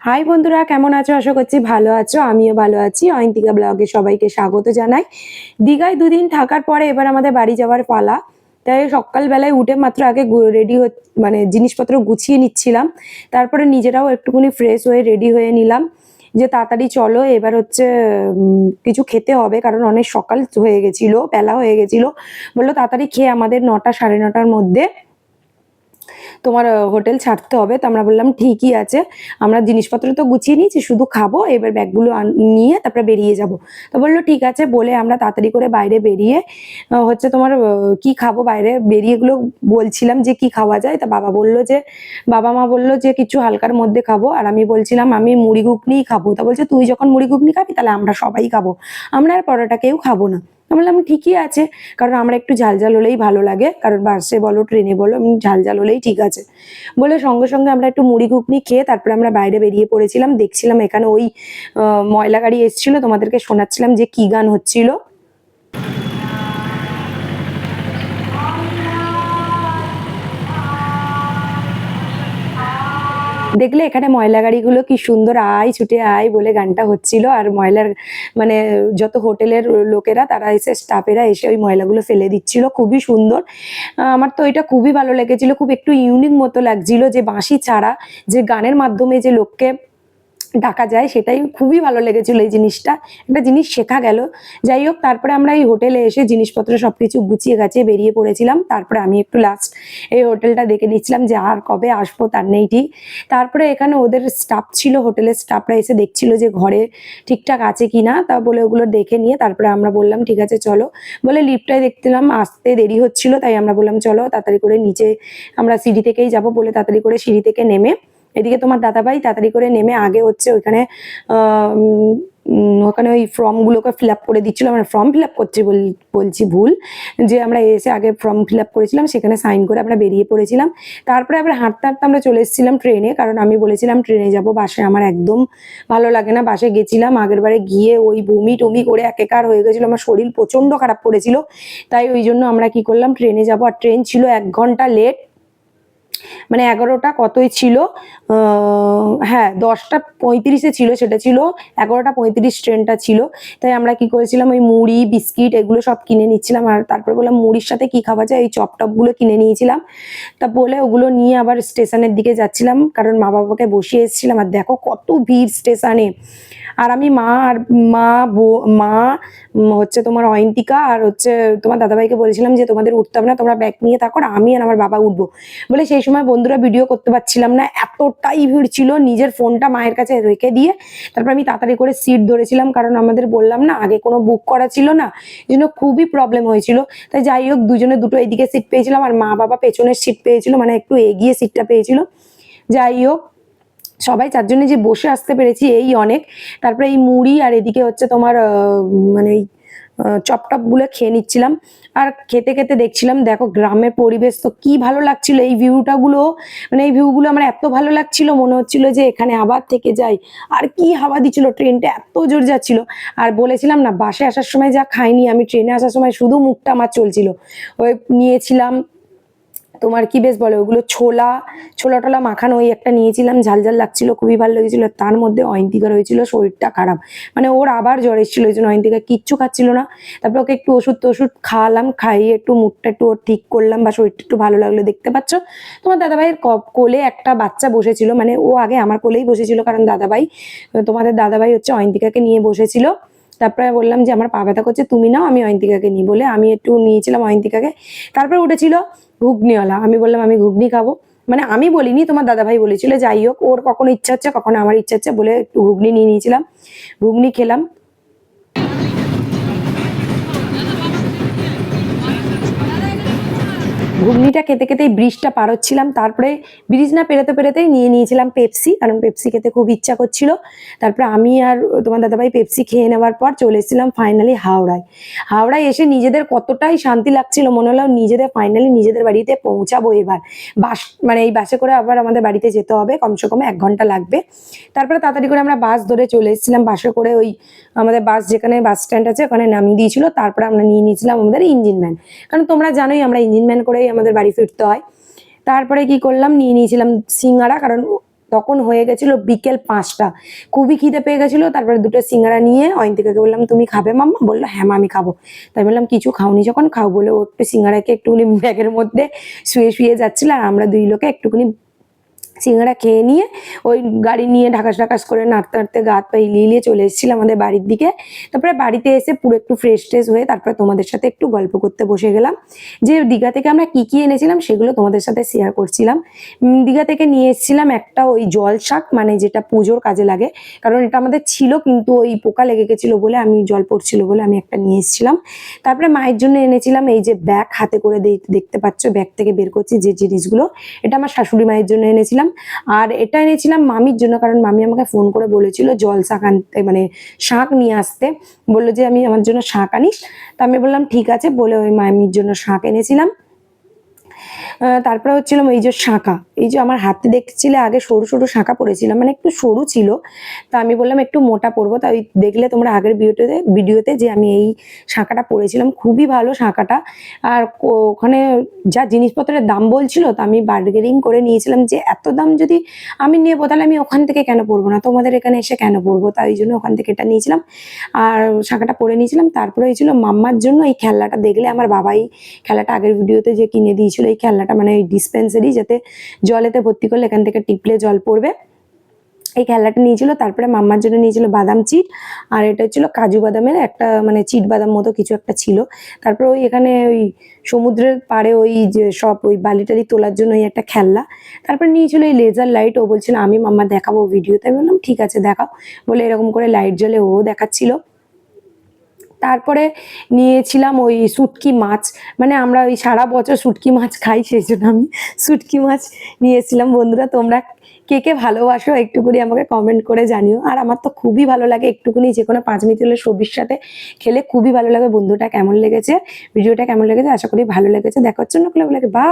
High বন্ধুরা, কেমন আছো? আশা করছি ভালো আছো। আমিও ভালো আছি। অয়ন্তিকা ব্লগে সবাইকে স্বাগত জানাই। দীঘায় দুদিন থাকার পরে এবার আমাদের বাড়ি যাওয়ার পালা। তাই সকালবেলায় উঠে মাত্র আগে রেডি মানে জিনিসপত্র গুছিয়ে নিচ্ছিলাম। তারপরে নিজেরাও একটুখানি ফ্রেশ হয়ে রেডি হয়ে নিলাম। যে তাড়াতাড়ি চলো, এবার হচ্ছে কিছু খেতে হবে। কারণ অনেক সকাল হয়ে গেছিল, বেলা হয়ে গেছিল। বলল তাড়াতাড়ি খেয়ে আমাদের নটা সাড়ে নটার মধ্যে তোমার হোটেল ছাড়তে হবে। তো আমরা বললাম, ঠিকই আছে। আমরা জিনিসপত্র তো গুছিয়ে নিয়েছি, শুধু খাব। এবার ব্যাগগুলো নিয়ে তারপরে বেরিয়ে যাব। তো বলল, ঠিক আছে। বলে আমরা তাড়াতাড়ি করে বাইরে বেরিয়ে হচ্ছে তোমার কি খাব বাইরে বেরিয়ে এগুলো বলছিলাম যে কি খাওয়া যায়। তা বাবা বলল যে, বাবা মা বলল যে, কিছু হালকার মধ্যে খাব। আর আমি বলছিলাম, আমি মুড়ি ঘুগনিই খাব। তা বলছে, তুই যখন মুড়ি ঘুগনি খাবি, তাহলে আমরা সবাই খাব। আমরা আর পরোটা কেউ খাব না। আমি বললাম ঠিকই আছে। কারণ আমরা একটু ঝাল ঝাল হলেই ভালো লাগে। কারণ বাসে বলো, ট্রেনে বলো আমি ঝাল ঝাল হলেই ঠিক আছে। বলে সঙ্গে সঙ্গে আমরা একটু মুড়ি ঘুগনি খেয়ে তারপরে আমরা বাইরে বেরিয়ে পড়েছিলাম। দেখছিলাম এখানে ওই ময়লা গাড়ি এসেছিল। তোমাদেরকে শোনাচ্ছিলাম যে কি গান হচ্ছিল। দেখলে এখানে ময়লা গাড়িগুলো কি সুন্দর আয় ছুটে আয় বলে গানটা হচ্ছিল। আর ময়লার মানে যত হোটেলের লোকেরা, তারা এসে স্টাফেরা এসে ওই ময়লাগুলো ফেলে দিচ্ছিল। খুবই সুন্দর। আমার তো এটা খুবই ভালো লেগেছিল। খুব একটু ইউনিক মতো লাগছিল যে বাঁশি ছাড়া যে গানের মাধ্যমে যে লোককে ডাকা যায়, সেটাই খুবই ভালো লেগেছিল এই জিনিসটা। একটা জিনিস শেখা গেল। যাই হোক, তারপরে আমরা এই হোটেলে এসে জিনিসপত্র সব কিছু গুছিয়ে গাছিয়ে বেরিয়ে পড়েছিলাম। তারপরে আমি একটু লাস্ট এই হোটেলটা দেখে নিচ্ছিলাম যে আর কবে আসব তার নেই ঠিক। তারপরে এখানে ওদের স্টাফ ছিল হোটেলের স্টাফরা এসে দেখছিল যে ঘরে ঠিকঠাক আছে কিনা তা বলে ওগুলো দেখে নিয়ে তারপরে আমরা বললাম, ঠিক আছে, চলো। বলে লিফটটাই দেখছিলাম, আসতে দেরি হচ্ছিল, তাই আমরা বললাম, চলো, তাড়াতাড়ি করে নিচে আমরা সিঁড়ি থেকেই যাব, বলে তাড়াতাড়ি করে সিঁড়ি থেকে নেমে এদিকে তোমার দাদাভাই তাড়াতাড়ি করে নেমে আগে হচ্ছে ওইখানে ওখানে ওই ফর্মগুলোকে ফিল আপ করে দিচ্ছিল। আমরা ফর্ম ফিল আপ করছি বল- বলছি ভুল, যে আমরা এসে আগে ফর্ম ফিল আপ করেছিলাম, সেখানে সাইন করে আমরা বেরিয়ে পড়েছিলাম। তারপরে আবার হাঁটতে হাঁটতে আমরা চলে এসেছিলাম ট্রেনে কারণ আমি বলেছিলাম ট্রেনে যাব বাসে আমার একদম ভালো লাগে না বাসে গেছিলাম, আগের বারে গিয়ে ওই বমি টমি করে একেকার হয়ে গেছিল, আমার শরীর প্রচণ্ড খারাপ করেছিল। তাই ওই জন্য আমরা কি করলাম ট্রেনে যাব, আর ট্রেন ছিল এক ঘণ্টা লেট মানে এগারোটা কতই ছিল? হ্যাঁ দশটা পঁয়ত্রিশে ছিল, সেটা ছিল। এগারোটা পঁয়ত্রিশ ট্রেনটা ছিল। তাই আমরা কি করেছিলাম, ওই মুড়ি, বিস্কিট এগুলো সব কিনে নিচ্ছিলাম। আর তারপর বললাম, মুড়ির সাথে কি খাওয়া যায়? এই চপ টপগুলো কিনে নিয়েছিলাম। তা বলে ওগুলো নিয়ে আবার স্টেশনের দিকে যাচ্ছিলাম। কারণ মা বাবাকে বসিয়ে এসেছিলাম। আর দেখো কত ভিড় স্টেশনে। আর আমি মা আর মা মা হচ্ছে তোমার অয়ন্তিকা আর হচ্ছে তোমার দাদাভাইকে বলেছিলাম যে, তোমাদের উঠতে হবে না, তোমরা ব্যাগ নিয়ে থাকো আমি আর আমার বাবা উঠবো। বলে সেই সময় বন্ধুরা ভিডিও করতে পারছিলাম না, এতটাই ভিড় ছিল, নিজের ফোনটা মায়ের কাছে রেখে দিয়ে তারপর আমি তাড়াতাড়ি করে সিট ধরেছিলাম, কারণ আমাদের বললাম না, আগে কোনো বুক করা ছিল না, এই জন্য খুবই প্রবলেম হয়েছিল। তাই যাই হোক, দুজনে দুটো এদিকে সিট পেয়েছিলাম আর মা বাবা পেছনের সিট পেয়েছিল মানে একটু এগিয়ে সিটটা পেয়েছিল। যাই হোক, সবাই চারজনে যে বসে আসতে পেরেছি, এই অনেক। তারপরে এই মুড়ি আর এদিকে হচ্ছে তোমার মানে এই চপটপগুলো খেয়ে নিচ্ছিলাম। আর খেতে খেতে দেখছিলাম, দেখো গ্রামের পরিবেশ তো কি ভালো লাগছিল। এই ভিউটা গুলো মানে এই ভিউগুলো আমার এত ভালো লাগছিল, মনে হচ্ছিল যে এখানে আবার থেকে যাই। আর কি হাওয়া দিচ্ছিল, ট্রেনটা এত জোর যাচ্ছিল। আর বলেছিলাম না বাসে আসার সময় যা খাইনি, আমি ট্রেনে আসার সময় শুধু মুখটা আমার চলছিল। ওই নিয়েছিলাম তোমার কি বেশ বলে, ওগুলো ছোলা ছোলা টোলা মাখানো, ওই একটা নিয়েছিলাম ঝাল ঝাল লাগছিল, খুবই ভালো লেগেছিল, তার মধ্যে অয়ন্তিকা রয়েছিল শরীরটা খারাপ। মানে ওর আবার জ্বর এসেছিল, ওই জন্য অয়ন্তিকা কিচ্ছু খাচ্ছিল না। তারপর ওকে একটু ওষুধ টষুধ খাওয়ালাম, খাইয়ে একটু মুখটা একটু ওর ঠিক করলাম, বা শরীরটা একটু ভালো লাগল, দেখতে পাচ্ছ? তোমার দাদাভাইয়ের কোলে একটা বাচ্চা বসেছিল মানে ও আগে আমার কোলেই বসেছিল, কারণ দাদাভাই, তোমাদের দাদাভাই হচ্ছে অয়ন্তিকাকে নিয়ে বসেছিল। তারপরে বললাম যে, আমার পা ব্যথা করছে, তুমি নাও, আমি অয়ন্তিকাকে নিই, বলে আমি একটু নিয়েছিলাম অয়ন্তিকাকে। তারপরে উঠেছিল ঘুগনিওয়ালা। আমি বললাম, আমি ঘুগনি খাব। মানে আমি বলিনি, তোমার দাদাভাই বলেছিল, যাই হোক, ওর কখনো ইচ্ছা হচ্ছে, কখনো আমার ইচ্ছা হচ্ছে বলে একটু ঘুগনি নিয়ে নিয়েছিলাম। ঘুগনি খেলাম ঘুগনিটা খেতে খেতে ব্রিজটা পার হচ্ছিলাম। তারপরে ব্রিজ না পেরোতে পেরোতেই নিয়ে নিয়েছিলাম পেপসি, কারণ পেপসি খেতে খুব ইচ্ছা করছিল। তারপরে আমি আর তোমার দাদাভাই পেপসি খেয়ে নেওয়ার পর চলে এসেছিলাম ফাইনালি হাওড়ায়। হাওড়ায় এসে নিজেদের কতটাই শান্তি লাগছিল মনে হলো নিজেদের ফাইনালি নিজেদের বাড়িতে পৌঁছাবো এবার। বাস মানে এই বাসে করে আবার আমাদের বাড়িতে যেতে হবে, কমসে কম এক ঘণ্টা লাগবে। তারপরে তাড়াতাড়ি করে আমরা বাস ধরে চলে এসেছিলাম। বাসে করে ওই আমাদের বাস যেখানে বাস স্ট্যান্ড আছে, ওখানে নামিয়ে দিয়েছিল। তারপরে আমরা নিয়ে নিয়েছিলাম আমাদের ইঞ্জিন ম্যান কারণ তোমরা জানোই আমরা ইঞ্জিন ম্যান করেই আমাদের বাড়ি ফিরতে হয়। তারপরে কি করলাম, নিয়ে নিয়েছিলাম সিঙ্গারা, কারণ তখন হয়ে গেছিল বিকেল পাঁচটা। খুবই খিদে পেয়ে গেছিল, তারপরে দুটো সিঙ্গারা নিয়ে অয়ন্তিকাকে বললাম, তুমি খাবে মাম্মা? বলল হ্যাঁ মা, আমি খাব। তাই বললাম, কিছু খাওনি যখন, খাও। বলে, ও একটু সিঙ্গারাকে একটুখানি ব্যাগের মধ্যে শুয়ে শুয়ে যাচ্ছিল, আর আমরা দুই লোকে একটুখানি সিঙ্গারা খেয়ে নিয়ে ওই গাড়ি নিয়ে ঢাকাস ঢাকাস করে নাড়তে নাড়তে গা হাত পা হিলিয়ে হিলিয়ে চলে এসেছিলাম আমাদের বাড়ির দিকে। তারপরে বাড়িতে এসে পুরো একটু ফ্রেশ ট্রেশ হয়ে তারপরে তোমাদের সাথে একটু গল্প করতে বসে গেলাম। যে দীঘা থেকে আমরা কি কি এনেছিলাম সেগুলো তোমাদের সাথে শেয়ার করছিলাম। দীঘা থেকে নিয়ে এসেছিলাম একটা ওই জল শাক মানে যেটা পুজোর কাজে লাগে। কারণ এটা আমাদের ছিল, কিন্তু ওই পোকা লেগে গেছিল বলে আমি জল পড়ছিল বলে আমি একটা নিয়ে এসেছিলাম। তারপরে মায়ের জন্য এনেছিলাম এই যে ব্যাগ হাতে করে দেখ- দেখতে পাচ্ছ ব্যাগ থেকে বের করছি যে জিনিসগুলো। এটা আমার শাশুড়ি মায়ের জন্য এনেছিলাম। আর এটা এনেছিলাম মামির জন্য, কারণ মামি আমাকে ফোন করে বলেছিল জল শাক আনতে মানে শাক নিয়ে আসতে। বলল যে আমি আমার জন্য শাক আনিস। তা আমি বললাম, ঠিক আছে। বলে ওই মামির জন্য শাক এনেছিলাম। তারপরে হচ্ছিল এই যে শাঁখা। এই যে আমার হাতে দেখছিলে, আগে সরু সরু শাঁখা পরেছিলাম মানে একটু সরু ছিল। তা আমি বললাম একটু মোটা পরবো। তাই দেখলে তোমরা আগের ভিডিওতে ভিডিওতে যে আমি এই শাঁখাটা পরেছিলাম, খুবই ভালো শাঁখাটা। আর ওখানে যা জিনিসপত্রের দাম বলছিল, তা আমি বার্গেনিং করে নিয়েছিলাম যে এত দাম যদি আমি নেব, তাহলে আমি ওখান থেকে কেন পরবো না? তোমাদের এখানে এসে কেন পরবো? তাই জন্য ওখান থেকে এটা নিয়েছিলাম। আর শাঁখাটা পরে নিয়েছিলাম। তারপরে হয়েছিল মাম্মার জন্য এই খেলনাটা দেখলে আমার বাবাই খেলাটা আগের ভিডিওতে যে কিনে দিয়েছিল, এই খেলনাটা মানে ওই ডিসপেন্সারি যাতে জলেতে ভর্তি করলে এখান থেকে টিপলে জল পড়বে। এই খেলাটা নিয়েছিল, তারপরে মাম্মার জন্য নিয়েছিল বাদাম চিট, আর এটা হচ্ছিল কাজু বাদামের একটা মানে চিট বাদাম মতো কিছু একটা ছিল। তারপর ওই এখানে ওই সমুদ্রের পাড়ে ওই যে সব ওই বালিটালি তোলার জন্য ওই একটা খেলনা। তারপরে নিয়েছিল এই লেজার লাইট ও বলছিল, আমি মাম্মা দেখাবো ভিডিওতে আমি বললাম, ঠিক আছে, দেখাও। বলে এরকম করে লাইট জ্বলে ও দেখাচ্ছিল। তারপরে নিয়েছিলাম ওই শুটকি মাছ। মানে আমরা ওই সারা বছর শুটকি মাছ খাই, সেই জন্য আমি শুটকি মাছ নিয়েছিলাম। বন্ধুরা, তোমরা কে কে ভালোবাসো একটুকুনি আমাকে কমেন্ট করে জানিও। আর আমার তো খুবই ভালো লাগে একটুকুনি যে কোনো পাঁচ মিনিট হলে সবজির সাথে খেলে খুবই ভালো লাগে। বন্ধুটা কেমন লেগেছে? ভিডিওটা কেমন লেগেছে? আশা করি ভালো লেগেছে। দেখা হচ্ছে না লাগে বা